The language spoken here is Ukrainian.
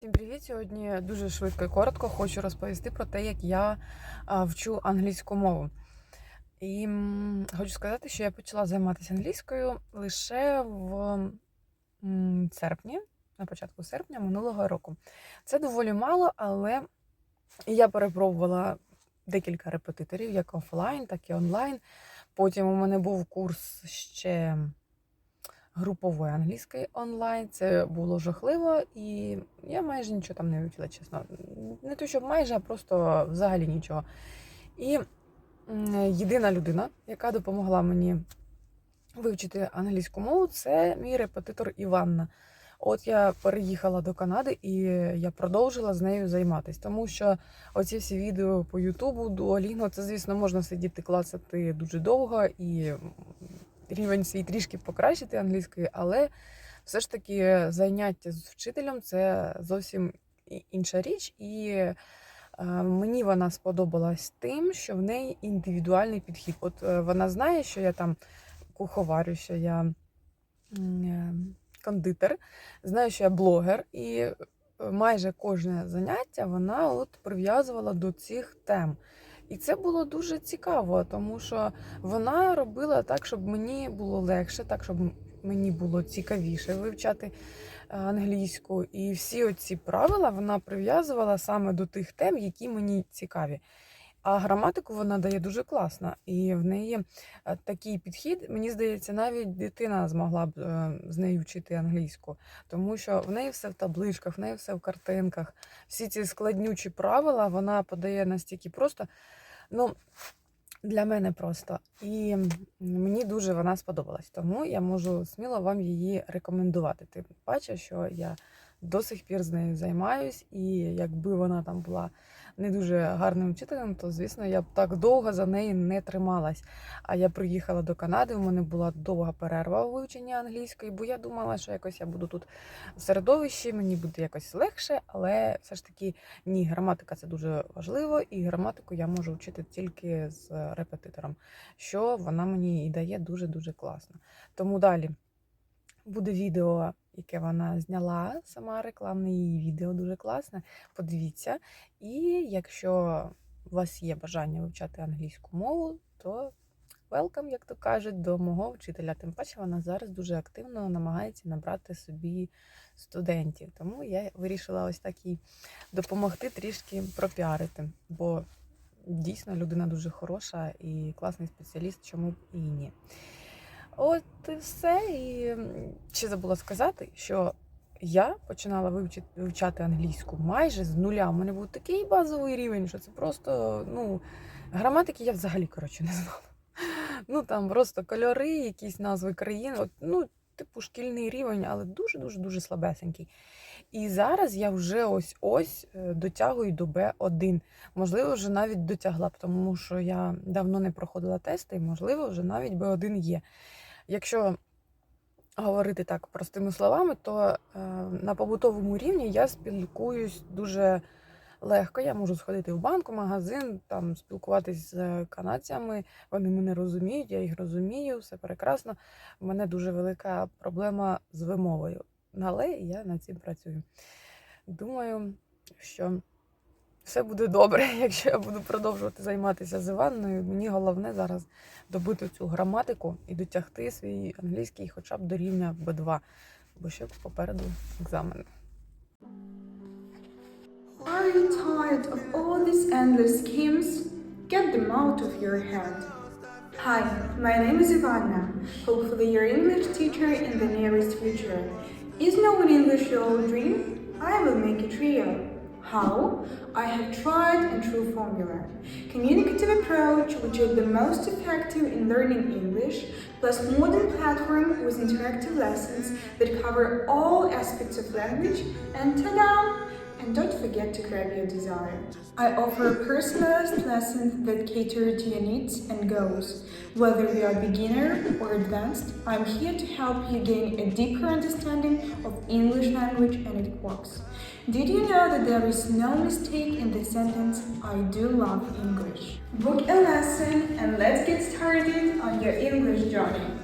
Всім привіт! Сьогодні дуже швидко і коротко хочу розповісти про те, як я вчу англійську мову. І хочу сказати, що я почала займатися англійською лише в серпні, на початку серпня минулого року. Це доволі мало, але я перепробувала декілька репетиторів, як офлайн, так і онлайн. Потім у мене був курс ще групової англійської онлайн. Це було жахливо, і я майже нічого там не вивчила, чесно. Не то, що майже, а просто взагалі нічого. І єдина людина, яка допомогла мені вивчити англійську мову, це мій репетитор Іванна. От я переїхала до Канади і я продовжила з нею займатися, тому що оці всі відео по Ютубу, Duolingo, це, звісно, можна сидіти клацати дуже довго і рівень свій трішки покращити англійської, але все ж таки заняття з вчителем це зовсім інша річ. І е, мені вона сподобалась тим, що в неї індивідуальний підхід. От е, вона знає, що я там куховарю, що я е, кондитер, знаю, що я блогер, і майже кожне заняття вона от прив'язувала до цих тем. І це було дуже цікаво, тому що вона робила так, щоб мені було легше, так, щоб мені було цікавіше вивчати е, англійську. І всі оці правила вона прив'язувала саме до тих тем, які мені цікаві. А граматику вона дає дуже класно. І в неї е, такий підхід, мені здається, навіть дитина змогла б е, з нею вчити англійську, тому що в неї все в табличках, в неї все в картинках. Всі ці складнючі правила вона подає настільки просто. Ну, для мене просто. І мені дуже вона сподобалась. Тому я можу сміло вам її рекомендувати. Тим паче, що я до сих пір з нею займаюсь, і якби вона там була не дуже гарним вчителем, то звісно я б так довго за неї не трималась. А я приїхала до Канади. У мене була довга перерва у вивченні англійської, бо я думала, що якось я буду тут в середовищі, мені буде якось легше, але все ж таки ні, граматика це дуже важливо, і граматику я можу вчити тільки з репетитором, що вона мені і дає дуже дуже класно. Тому далі буде відео, яке вона зняла, сама рекламне її відео дуже класне. Подивіться. І якщо у вас є бажання вивчати англійську мову, то welcome, як то кажуть, до мого вчителя. Тим паче вона зараз дуже активно намагається набрати собі студентів. Тому я вирішила ось так їй допомогти трішки пропіарити. Бо дійсно людина дуже хороша і класний спеціаліст, чому б і ні. От і все. І ще забула сказати, що я починала вивчити, вивчати англійську майже з нуля. У мене був такий базовий рівень, що це просто, ну, граматики я взагалі, коротше, не знала. Ну там просто кольори, якісь назви країн. От, ну, типу, шкільний рівень, але дуже-дуже дуже слабесенький. І зараз я вже ось ось е, дотягую до Б1. Можливо, вже навіть дотягла тому що я давно не проходила тести, і, можливо, вже навіть Б1 є. Якщо говорити так простими словами, то е, на побутовому рівні я спілкуюсь дуже легко. Я можу сходити в банк, в магазин, там спілкуватись з канадцями. Вони мене розуміють, я їх розумію, все прекрасно. У мене дуже велика проблема з вимовою. Але я над цим працюю. Думаю, що все буде добре, якщо я буду продовжувати займатися з Іванною. Мені головне зараз добити цю граматику і дотягти свій англійський хоча б до рівня Б2, бо ще попереду екзамени. Are you tired of all these endless schemes? Get them out of your head. Hi, my name is Ivana, hopefully your English teacher in the nearest future. Is knowing English your old dream? I will make it real. How? I have tried and true formula. Communicative approach, which is the most effective in learning English, plus modern platform with interactive lessons that cover all aspects of language, and ta-da! And don't forget to grab your desire. I offer personalized lessons that cater to your needs and goals. Whether you are beginner or advanced, I'm here to help you gain a deeper understanding of English language and it works. Did you know that there is no mistake in the sentence I do love English? Book a lesson and let's get started on your English journey.